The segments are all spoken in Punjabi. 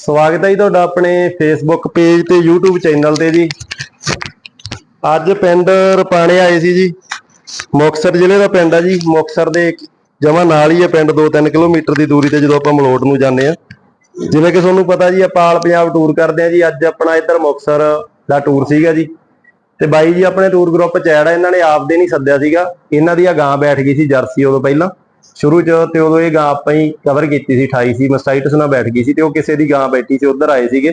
ਸਵਾਗਤ ਹੈ ਜੀ ਤੁਹਾਡਾ ਆਪਣੇ ਫੇਸਬੁੱਕ ਪੇਜ ਤੇ YouTube ਚੈਨਲ ਤੇ ਜੀ। ਅੱਜ ਪਿੰਡ ਰਪਾਣੇ ਆਏ ਸੀ ਜੀ। ਮੁਕਤਸਰ ਜ਼ਿਲ੍ਹੇ ਦਾ ਪਿੰਡ ਆ ਜੀ। ਮੁਕਤਸਰ ਦੇ ਜਮਾ ਨਾਲ ਹੀ ਹੈ ਪਿੰਡ 2-3 ਕਿਲੋਮੀਟਰ ਦੀ ਦੂਰੀ ਤੇ ਜਦੋਂ ਆਪਾਂ ਮਲੋਟ ਨੂੰ ਜਾਂਦੇ ਆ ਜਿਵੇਂ ਕਿ ਤੁਹਾਨੂੰ ਪਤਾ ਜੀ, ਆਪਾਂ ਆਲ ਪੰਜਾਬ ਟੂਰ ਕਰਦੇ ਆ ਜੀ। ਅੱਜ ਆਪਣਾ ਇੱਧਰ ਮੁਕਤਸਰ ਦਾ ਟੂਰ ਸੀਗਾ ਜੀ। ਤੇ ਬਾਈ ਜੀ, ਆਪਣੇ ਟੂਰ ਗਰੁੱਪ ਚ ਐਡ ਆ। ਇਹਨਾਂ ਨੇ ਆਪਦੇ ਨਹੀਂ ਸੱਦਿਆ ਸੀਗਾ। ਇਹਨਾਂ ਦੀ ਆ ਗਾਂ ਬੈਠ ਗਈ ਸੀ ਜਰਸੀ ਉਦੋਂ ਪਹਿਲਾਂ। ਸ਼ੁਰੂ ਚ ਤੇ ਉਦੋਂ ਇਹ ਗਾਂ ਆਪਾਂ ਹੀ ਕਵਰ ਕੀਤੀ ਸੀ 28 ਸੀ ਮਸਟਾਈਟਸ ਨਾਲ ਬੈਠ ਗਈ ਸੀ ਤੇ ਉਹ ਕਿਸੇ ਦੀ ਗਾਂ ਬੈਠੀ ਸੀ, ਉਧਰ ਆਏ ਸੀਗੇ।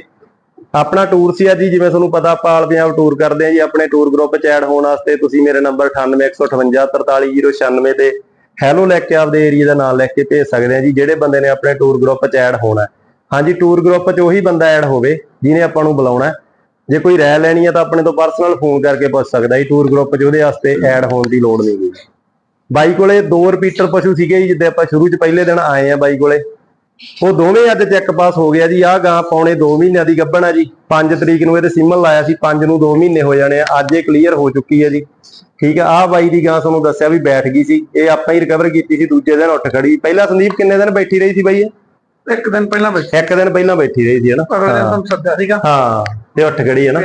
ਆਪਣਾ ਟੂਰ ਸੀ ਅੱਜ ਜਿਵੇਂ ਤੁਹਾਨੂੰ ਪਤਾ ਆਪਾਂ ਪੰਜਾਬ ਟੂਰ ਕਰਦੇ ਆ ਜੀ, ਆਪਣੇ ਟੂਰ ਗਰੁੱਪ ਚ ਐਡ ਹੋਣ ਵਾਸਤੇ ਤੁਸੀਂ ਮੇਰੇ ਨੰਬਰ 9815543096 ਤੇ ਹੈਲੋ ਲੈ ਕੇ ਆਪਦੇ ਏਰੀਆ ਦਾ ਨਾਮ ਲਿਖ ਕੇ ਭੇਜ ਸਕਦੇ ਆ ਜੀ, ਜਿਹੜੇ ਬੰਦੇ ਨੇ ਆਪਣੇ ਟੂਰ ਗਰੁੱਪ ਚ ਐਡ ਹੋਣਾ ਹਾਂਜੀ ਟੂਰ ਗਰੁੱਪ ਚ ਉਹੀ ਬੰਦਾ ਐਡ ਹੋਵੇ, ਜਿਹਨੇ ਆਪਾਂ ਨੂੰ ਬੁਲਾਉਣਾ ਜੇ ਕੋਈ ਰਾਇ ਲੈਣੀ ਹੈ ਤਾਂ ਆਪਣੇ ਤੋਂ ਪਰਸਨਲ ਫੋਨ ਕਰਕੇ ਪੁੱਛ ਸਕਦਾ ਜੀ ਟੂਰ ਗਰੁੱਪ 'ਚ ਉਹਦੇ ਵਾਸਤੇ ਐਡ ਹੋਣ ਦੀ ਲੋੜ ਨਹੀਂ ਗੀ। ਬਾਈ ਕੋਲੇ ਦੋ ਰਿਪੀਟਰ ਪਸ਼ੂ ਸੀਗੇ ਜੀ ਜਿੱਦੇ ਆਪਾਂ ਸ਼ੁਰੂ 'ਚ ਪਹਿਲੇ ਦਿਨ ਆਏ ਆ ਬਾਈ ਕੋਲੇ। ਉਹ ਦੋਵੇਂ ਅੱਜ ਚੈੱਕ ਪਾਸ ਹੋ ਗਿਆ ਜੀ ਆਹ ਗਾਂ ਪੌਣੇ 2 ਮਹੀਨਿਆਂ ਦੀ ਗੱਭਣ ਆ ਜੀ। 5 ਤਰੀਕ ਨੂੰ ਇਹਦੇ ਸਿਮਲ ਲਾਇਆ ਸੀ 5 ਨੂੰ 2 ਮਹੀਨੇ ਹੋ ਜਾਣੇ ਆ ਅੱਜ ਇਹ ਕਲੀਅਰ ਹੋ ਚੁੱਕੀ ਹੈ ਜੀ। ਠੀਕ ਆ ਆਹ ਬਾਈ ਦੀ ਗਾਂ ਤੁਹਾਨੂੰ ਦੱਸਿਆ ਵੀ ਬੈਠ ਗਈ ਸੀ ਇਹ ਆਪਾਂ ਹੀ ਰਿਕਵਰ ਕੀਤੀ ਸੀ ਦੂਜੇ ਦਿਨ ਉੱਠ ਖੜੀ। ਪਹਿਲਾਂ ਸੰਦੀਪ ਕਿੰਨੇ ਦਿਨ ਬੈਠੀ ਰਹੀ ਸੀ ਬਾਈ ਇਹ? ਇੱਕ ਦਿਨ ਪਹਿਲਾਂ ਬੈਠੇ। ਇੱਕ ਦਿਨ ਪਹਿਲਾਂ ਬੈਠੀ ਰਹੀ ਸੀ ਹਨਾ ਅਗਲੇ ਦਿਨ ਤੁਹਾਨੂੰ ਸੱਦਿਆ ਸੀਗਾ। ਹਾਂ ਤੇ ਉੱਠ ਖੜੀ ਹੈ ਨਾ।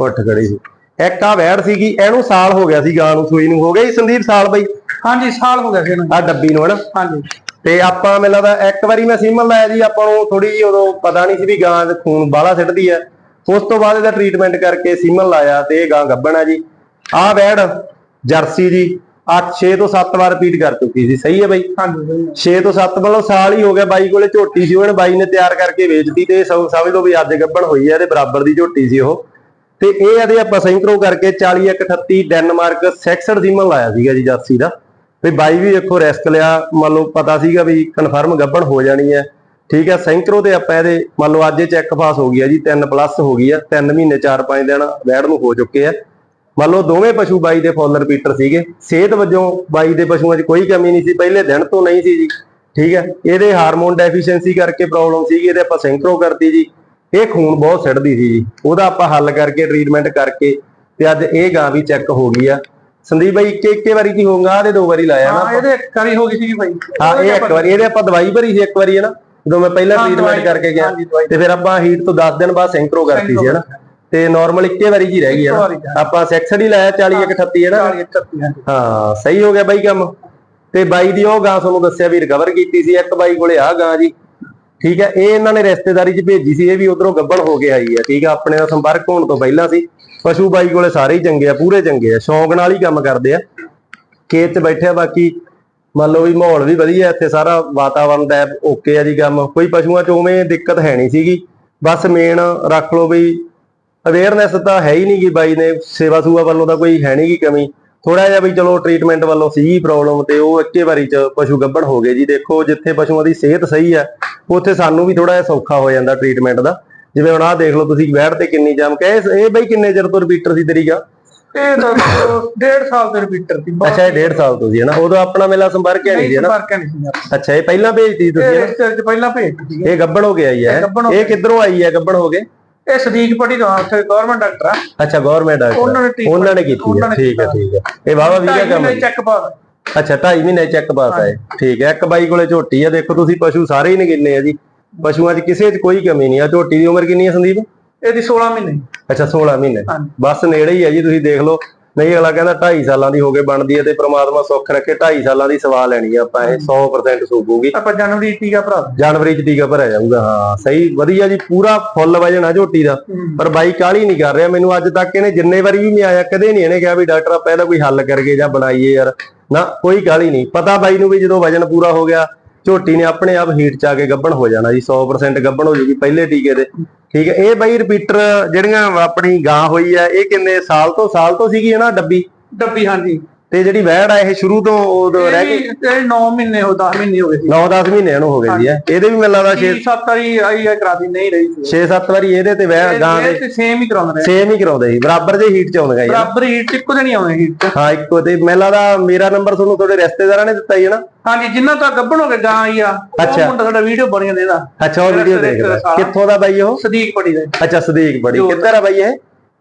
ਉੱਠ ਖੜੀ ਸੀ। ਇੱਕ ਆ ਵੈੜ ਸੀਗੀ ਇਹਨੂੰ ਸਾਲ ਹੋ ਗਿਆ ਸੀ ਗਾਂ ਨੂੰ ਸੂਈ ਨੂੰ ਹੋ ਗਿਆ ਜੀ ਸੰਦੀਪ ਸਾਲ ਬਈ? ਹਾਂਜੀ ਸਾਲ ਹੋ ਗਿਆ ਸੀ ਇਹਨੂੰ। ਆ ਡੱਬੀ ਨੂੰ ਹਨਾ? ਹਾਂਜੀ। ਤੇ ਆਪਾਂ ਮੈਨੂੰ ਲੱਗਦਾ ਇੱਕ ਵਾਰੀ ਮੈਂ ਸੀਮਨ ਲਾਇਆ ਜੀ ਆਪਾਂ ਨੂੰ ਥੋੜੀ ਜਿਹੀ ਉਦੋਂ ਪਤਾ ਨਹੀਂ ਸੀ ਵੀ ਗਾਂ ਦੇ ਖੂਨ ਬਾਹਲਾ ਸਿੱਟਦੀ ਹੈ ਉਸ ਤੋਂ ਬਾਅਦ ਇਹਦਾ ਟ੍ਰੀਟਮੈਂਟ ਕਰਕੇ ਸੀਮਨ ਲਾਇਆ ਤੇ ਇਹ ਗਾਂ ਗੱਭਣ ਆ ਜੀ। ਆਹ ਵੈੜ ਜਰਸੀ ਜੀ 8 6 ਤੋਂ 7 ਵਾਰ ਰਿਪੀਟ ਕਰ ਚੁੱਕੀ ਸੀ ਸਹੀ ਹੈ ਬਈ? ਹਾਂਜੀ ਸਹੀ ਹੈ। 6 ਤੋਂ 7 ਮਤਲਬ ਸਾਲ ਹੀ ਹੋ ਗਿਆ ਬਾਈ ਕੋਲੇ ਝੋਟੀ ਸੀ ਉਹਨੇ ਬਾਈ ਨੇ ਤਿਆਰ ਕਰਕੇ ਵੇਚਤੀ ਤੇ ਸਮਝ ਲਓ ਵੀ ਅੱਜ ਗੱਭਣ ਹੋਈ ਹੈ ਇਹਦੇ ਬਰਾਬਰ ਦੀ ਝੋਟੀ ਸੀ ਉਹ। ਤੇ ਇਹ ਇਹਦੇ ਆਪਾਂ ਸਿੰਕਰੋ ਕਰਕੇ 4138 ਡੈਨਮਾਰਕ ਸੈਕਸਡ ਸੀਮਨ ਲਾਇਆ ਸੀਗਾ ਜੀ ਜਰਸੀ ਦਾ। ਵੀ ਬਾਈ ਵੀ ਦੇਖੋ ਰਿਸਕ ਲਿਆ, ਮੰਨ ਲਓ ਪਤਾ ਸੀਗਾ ਵੀ ਕਨਫਰਮ ਗੱਬਣ ਹੋ ਜਾਣੀ ਹੈ। ਠੀਕ ਹੈ ਸਿੰਕਰੋ ਤੇ ਆਪਾਂ ਇਹਦੇ ਮੰਨ ਲਓ ਅੱਜ ਇਹ ਚੈੱਕ ਪਾਸ ਹੋ ਗਈ ਹੈ ਜੀ 3 ਪਲੱਸ ਹੋ ਗਈ ਹੈ 3 ਮਹੀਨੇ 4-5 ਦਿਨ ਵੈੜ ਨੂੰ ਹੋ ਚੁੱਕੇ ਆ ਮੰਨ ਲਓ ਦੋਵੇਂ ਪਸ਼ੂ ਬਾਈ ਦੇ ਫੋਲਰ ਪੀਟਰ ਸੀਗੇ। ਸਿਹਤ ਵਜੋਂ ਬਾਈ ਦੇ ਪਸ਼ੂਆਂ 'ਚ ਕੋਈ ਕਮੀ ਨਹੀਂ ਸੀ, ਪਹਿਲੇ ਦਿਨ ਤੋਂ ਨਹੀਂ ਸੀ ਜੀ। ਠੀਕ ਹੈ, ਇਹਦੇ ਹਾਰਮੋਨ ਡੈਫੀਸ਼ੀਐਂਸੀ ਕਰਕੇ ਪ੍ਰੋਬਲਮ ਸੀਗੀ, ਇਹਦੇ ਆਪਾਂ ਸੈਂਕਰੋ ਕਰਤੀ ਜੀ। ਇਹ ਖੂਨ ਬਹੁਤ ਸਿੱਟਦੀ ਸੀ ਜੀ। ਉਹਦਾ ਆਪਾਂ ਹੱਲ ਕਰਕੇ ਟ੍ਰੀਟਮੈਂਟ ਕਰਕੇ ਤੇ ਅੱਜ ਇਹ ਗਾਂ ਵੀ ਚੈੱਕ ਹੋ ਗਈ ਆ। ਸੰਦੀਪ ਬਾਈ ਇੱਕੇ ਇੱਕੇ ਵਾਰੀ ਕੀ ਹੋਊਗਾ? ਇਹਦੇ ਦੋ ਵਾਰੀ ਲਾਇਆ ਹਾਂ ਨਾ ਇਹਦੇ ਇੱਕ ਵਾਰੀ ਹੋ ਗਈ ਸੀ ਭਾਈ ਹਾਂ ਇਹ ਇੱਕ ਵਾਰੀ। ਇਹਦੇ ਆਪਾਂ ਦਵਾਈ ਭਰੀ ਸੀ ਇੱਕ ਵਾਰੀ ਹੈ ਨਾ? ਜਦੋਂ ਮੈਂ ਪਹਿਲਾਂ ਟ੍ਰੀਟਮੈਂਟ ਕਰਕੇ ਗਿਆ। ਤੇ ਫਿਰ ਆਪਾਂ ਹੀਟ ਤੋਂ 10 ਦਿਨ ਬਾਅਦ ਸਿੰਕਰੋ ਕਰਤੀ ਸੀ ਹੈ ਨਾ? ਤੇ ਨਾਰਮਲ ਇੱਕੇ ਵਾਰੀ ਜੀ ਰਹਿ ਗਈ ਹੈ। ਆਪਾਂ ਸੈਕਸਡ ਹੀ ਲਾਇਆ 40 138 ਹੈ ਨਾ? 40 31 ਹਾਂਜੀ ਹਾਂ ਸਹੀ ਹੋ ਗਿਆ ਬਾਈ ਕੰਮ। ਤੇ ਬਾਈ ਦੀ ਉਹ ਗਾਂ ਤੁਹਾਨੂੰ ਦੱਸਿਆ ਵੀ ਰਿਕਵਰ ਕੀਤੀ ਸੀ। ਇੱਕ ਬਾਈ ਕੋਲੇ ਆ ਗਾਂ ਜੀ। ਠੀਕ ਹੈ, ਇਹ ਇਹਨਾਂ ਨੇ ਰਿਸ਼ਤੇਦਾਰੀ 'ਚ ਭੇਜੀ ਸੀ, ਇਹ ਵੀ ਉਧਰੋਂ ਗੱਬਣ ਹੋ ਕੇ ਆਈ ਹੈ, ਠੀਕ ਹੈ, ਆਪਣੇ ਨਾਲ ਸੰਪਰਕ ਹੋਣ ਤੋਂ ਪਹਿਲਾਂ ਸੀ। ਪਸ਼ੂ ਬਾਈ ਕੋਲੇ ਸਾਰੇ ਹੀ ਚੰਗੇ ਆ, ਪੂਰੇ ਚੰਗੇ ਆ, ਸ਼ੌਂਕ ਨਾਲ ਹੀ ਕੰਮ ਕਰਦੇ ਆ। ਖੇਤ 'ਚ ਬੈਠੇ ਆ ਬਾਕੀ ਮੰਨ ਲਓ ਵੀ ਮਾਹੌਲ ਵੀ ਵਧੀਆ ਇੱਥੇ ਸਾਰਾ ਵਾਤਾਵਰਨ ਦਾ ਓਕੇ ਆ ਜੀ ਕੰਮ। ਕੋਈ ਪਸ਼ੂਆਂ 'ਚ ਉਵੇਂ ਦਿੱਕਤ ਹੈ ਨਹੀਂ ਸੀਗੀ। ਬਸ ਮੇਨ ਰੱਖ ਲਓ ਵੀ ਅਵੇਅਰਨੈਸ ਤਾਂ ਹੈ ਹੀ ਨਹੀਂ ਗੀ ਬਾਈ ਨੇ ਸੇਵਾ ਸੂਆ ਵੱਲੋਂ ਤਾਂ ਕੋਈ ਹੈ ਨਹੀਂ ਗੀ ਕਮੀ। ਥੋੜਾ ਜਿਹਾ ਵੀ ਚਲੋ ਟ੍ਰੀਟਮੈਂਟ ਵੱਲੋਂ ਸੀਗੀ ਪ੍ਰੋਬਲਮ ਤੇ ਉਹ ਇੱਕੇ ਵਾਰੀ ਚ ਪਸ਼ੂ ਗੱਭਣ ਹੋ ਗਏ ਜੀ। ਦੇਖੋ ਜਿੱਥੇ ਪਸ਼ੂਆਂ ਦੀ ਸਿਹਤ ਸਹੀ ਹੈ ਉੱਥੇ ਸਾਨੂੰ ਵੀ ਥੋੜਾ ਜਿਹਾ ਸੌਖਾ ਹੋ ਜਾਂਦਾ ਟ੍ਰੀਟਮੈਂਟ ਦਾ। ਜਿਵੇਂ ਹੁਣ ਆਹ ਦੇਖ ਲਓ ਤੁਸੀਂ ਬੈਠ ਤੇ ਕਿੰਨੀ ਜਮ ਕੇ ਇਹ ਬਈ ਕਿੰਨੇ ਚਿਰ ਤੋਂ ਰਿਪੀਟਰ ਸੀ ਤੇਰੀ ਗਾ ਇਹ ਤਾਂ ਡੇਢ ਸਾਲ ਦੇ ਰਿਪੀਟਰ ਸੀ ਅੱਛਾ ਇਹ ਡੇਢ ਸਾਲ ਤੋਂ ਸੀ ਹਨਾ? ਉਦੋਂ ਆਪਣਾ ਮੇਲਾ ਸੰਪਰਕ ਨਹੀਂ ਸੀ ਹਨਾ? ਫ਼ਰਕ ਨਹੀਂ ਸੀ। ਅੱਛਾ ਇਹ ਪਹਿਲਾਂ ਭੇਜਤੀ ਤੁਸੀਂ ਇਹ ਪਹਿਲਾਂ ਭੇਜਤੀ ਸੀ। ਇਹ ਗੱਭਣ ਹੋ ਕੇ ਆਈ ਹੈ। ਹੋ ਇਹ ਕਿੱਧਰੋਂ ਆਈ ਹੈ ਗੱਭਣ ਹੋ ਕੇ? ਇਹ ਸਦੀਕ ਪੜੀ ਆ, ਉੱਥੇ ਗਵਰਨਮੈਂਟ ਡਾਕਟਰ ਆ। ਅੱਛਾ ਗਵਰਨਮੈਂਟ ਉਹਨਾਂ ਨੇ treatment ਉਹਨਾਂ ਨੇ ਕੀਤੀ ਹੈ ਉਹਨਾਂ ਨੇ ਠੀਕ ਹੈ। ਠੀਕ ਹੈ ਇਹ ਵਾਵਾ ਵੀਗਾ ਕੰਮ ਹੈ। ਚੈੱਕ ਪਾ ਅੱਛਾ 2.5 ਮਹੀਨੇ ਚੈੱਕ ਪਾਸ ਆਏ ਠੀਕ ਹੈ ਇੱਕ ਬਾਈ ਕੋਲੇ ਝੋਟੀ ਆ। ਦੇਖੋ ਤੁਸੀਂ ਪਸ਼ੂ ਸਾਰੇ ਹੀ ਨਗਿੰਨੇ ਆ ਜੀ। ਪਸ਼ੂਆਂ 'ਚ ਕਿਸੇ 'ਚ ਕੋਈ ਕਮੀ ਨਹੀਂ ਆ। ਝੋਟੀ ਦੀ ਉਮਰ ਕਿੰਨੀ ਆ ਸੰਦੀਪ? ਇਹਦੀ 16 ਮਹੀਨੇ। ਅੱਛਾ 16 ਮਹੀਨੇ। ਹਾਂਜੀ। ਬਸ ਨੇੜੇ ਹੀ ਆ ਜੀ ਤੁਸੀਂ ਦੇਖ ਲਓ। ਨਹੀਂ ਅਗਲਾ ਕਹਿੰਦਾ 2.5 ਸਾਲਾਂ ਦੀ ਹੋ ਕੇ ਬਣਦੀ ਹੈ ਤੇ ਪ੍ਰਮਾਤਮਾ ਸੁੱਖ ਰੱਖੇ 2.5 ਸਾਲਾਂ ਦੀ ਸਵਾ ਲੈਣੀ ਆ ਆਪਾਂ ਇਹ 100% ਸੂਬੂਗੀ ਆਪਾਂ ਜਨਵਰੀ ਟੀਕਾ ਭਰਾ। ਜਨਵਰੀ 'ਚ ਟੀਕਾ ਭਰਿਆ ਜਾਊਗਾ ਹਾਂ ਸਹੀ ਵਧੀਆ ਜੀ ਪੂਰਾ ਫੁੱਲ ਵਜਨ ਆ ਝੋਟੀ ਦਾ। ਪਰ ਬਾਈ ਕਾਲੀ ਨਹੀਂ ਕਰ ਰਿਹਾ ਮੈਨੂੰ ਅੱਜ ਤੱਕ ਇਹਨੇ ਜਿੰਨੇ ਵਾਰੀ ਵੀ ਨਹੀਂ ਆਇਆ ਕਦੇ ਨਹੀਂ ਇਹਨੇ ਕਿਹਾ ਵੀ ਡਾਕਟਰ ਆਪਾਂ ਇਹਦਾ ਕੋਈ ਹੱਲ ਕਰਗੇ ਜਾਂ ਬਣਾਈਏ ਯਾਰ। ਨਾ ਕੋਈ ਕਾਲੀ ਨਹੀਂ। ਪਤਾ ਬਾਈ ਨੂੰ ਵੀ ਜਦੋਂ ਵਜਨ ਪੂਰਾ ਹੋ ਗਿਆ ਝੋਟੀ ਨੇ ਆਪਣੇ ਆਪ ਹੀਟ ਚ ਆ ਕੇ ਗੱਭਣ ਹੋ ਜਾਣਾ ਜੀ 100% ਗੱਭਣ ਹੋ ਜੂਗੀ ਪਹਿਲੇ ਟੀਕੇ ਦੇ। ਠੀਕ ਹੈ, ਇਹ ਬਾਈ ਰਿਪੀਟਰ ਜਿਹੜੀਆਂ ਆਪਣੀ ਗਾਂ ਹੋਈ ਹੈ, ਇਹ ਕਿੰਨੇ ਸਾਲ ਤੋਂ ਸਾਲ ਤੋਂ ਸੀਗੀ ਨਾ, ਡੱਬੀ? ਡੱਬੀ, ਹਾਂਜੀ। ਤੇ ਜਿਹੜੀ ਵੈੜ ਆ ਇਹ ਸ਼ੁਰੂ ਤੋਂ ਉਦੋਂ ਰਹਿ ਗਈ? ਇਹ 9 ਮਹੀਨੇ ਹੋ 10 ਮਹੀਨੇ ਹੋ ਗਏ ਸੀ। 9-10 ਮਹੀਨਿਆਂ ਨੂੰ ਹੋ ਜੀ ਇਹ। ਇਹਦੇ ਵੀ ਮੈਨੂੰ ਲੱਗਦਾ 6 ਛੇ ਸੱਤ ਵਾਰੀ ਆਈ ਹੈ ਕਰਾਦੀ ਨਹੀਂ ਰਹੀ ਸੀ। 6-7 ਵਾਰੀ ਇਹਦੇ ਤੇ ਵੈੜ ਗਾਂ ਦੇ ਸੇਮ ਹੀ ਕਰਾਉਂਦੇ ਰਹੇ। ਸੇਮ ਹੀ ਕਰਾਉਂਦੇ ਸੀ ਬਰਾਬਰ ਜੇ ਹੀਟ ਚ ਆਉਂਦੀਆਂ ਜੀ ਬਰਾਬਰ ਹੀਟ ਚ ਇੱਕੋ ਦਿਨ ਹੀ ਆਉਂਦੇ ਹੀਟ ਹਾਂ ਇੱਕੋ ਤੇ ਮੇਲਾ ਦਾ ਮੇਰਾ ਨੰਬਰ ਤੁਹਾਨੂੰ ਤੁਹਾਡੇ ਰਿਸ਼ਤੇਦਾਰਾਂ ਨੇ ਦਿੱਤਾ ਹੀ ਹੈ ਨਾ। ਹਾਂਜੀ ਜਿੰਨਾ ਤਾਂ ਗੱਭਣ ਹੋ ਕੇ ਗਾਂ ਆਈ ਆ ਉਹ ਅੱਛਾ। ਮੁੰਡਾ ਸਾਡਾ ਵੀਡੀਓ ਬਣੀ ਜਾਂਦਾ ਇਹਦਾ। ਅੱਛਾ ਉਹ ਵੀਡੀਓ ਦੇਖਦਾ। ਕਿੱਥੋਂ ਦਾ ਬਾਈ ਉਹ? ਸਦੀਕ ਪੜੀ ਦਾ। ਅੱਛਾ ਸਦੀਕ ਬੜੀ ਜੋ- ਕਿੱਧਰ ਆ ਬਾਈ ਇਹ?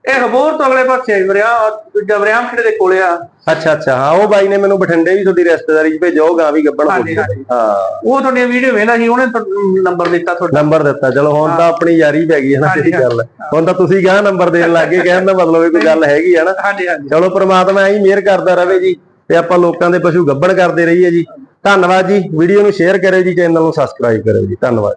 ਇਹ ਹਬੋਰ ਤੋਂ ਅਗਲੇ ਪਾਸੇ ਵਰਿਆ ਦੂਜਾ ਵਰਿਆਮ ਖੇੜੇ ਦੇ ਕੋਲੇ ਆ। ਅੱਛਾ ਅੱਛਾ। ਹਾਂ ਉਹ ਬਾਈ ਨੇ ਮੈਨੂੰ ਬਠਿੰਡੇ ਵੀ ਤੁਹਾਡੀ ਰਿਸ਼ਤੇਦਾਰੀ 'ਚ ਭੇਜੋ ਉਹ ਗਾਂ ਵੀ ਗੱਬਣ ਹੋ ਹਾਂਜੀ, ਹਾਂਜੀ। ਹਾਂ। ਉਹ ਤੁਹਾਡੀ ਵੀਡੀਓ ਵੇਖਦਾ ਸੀ ਉਹਨੇ ਨੰਬਰ ਦਿੱਤਾ ਤੁਹਾਡਾ। ਨੰਬਰ ਦਿੱਤਾ। ਚਲੋ ਹੁਣ ਤਾਂ ਆਪਣੀ ਯਾਰੀ ਪੈ ਗਈ ਹੈ ਨਾ ਹਾਂਜੀ, ਜਿਹੜੀ ਗੱਲ ਹੈ। ਹੁਣ ਤਾਂ ਤੁਸੀਂ ਗਾਂ ਨੰਬਰ ਦੇਣ ਲੱਗੇ ਕਹਿਣ ਦਾ ਮਤਲਬ ਇਹ ਕੋਈ ਗੱਲ ਹੈਗੀ ਹੈ ਨਾ। ਹਾਂਜੀ ਹਾਂਜੀ। ਚਲੋ ਪ੍ਰਮਾਤਮਾ ਐਂ ਹੀ ਮਿਹਰ ਕਰਦਾ ਰਵੇ ਜੀ ਤੇ ਆਪਾਂ ਲੋਕਾਂ ਦੇ ਪਸ਼ੂ ਗੱਬਣ ਕਰਦੇ ਰਹੀਏ ਜੀ। ਧੰਨਵਾਦ ਜੀ। ਵੀਡੀਓ ਨੂੰ ਸ਼ੇਅਰ ਕਰਿਓ ਜੀ ਚੈਨਲ ਨੂੰ ਸਬਸਕ੍ਰਾਈਬ ਕਰਿਓ ਜੀ। ਧੰਨਵਾਦ।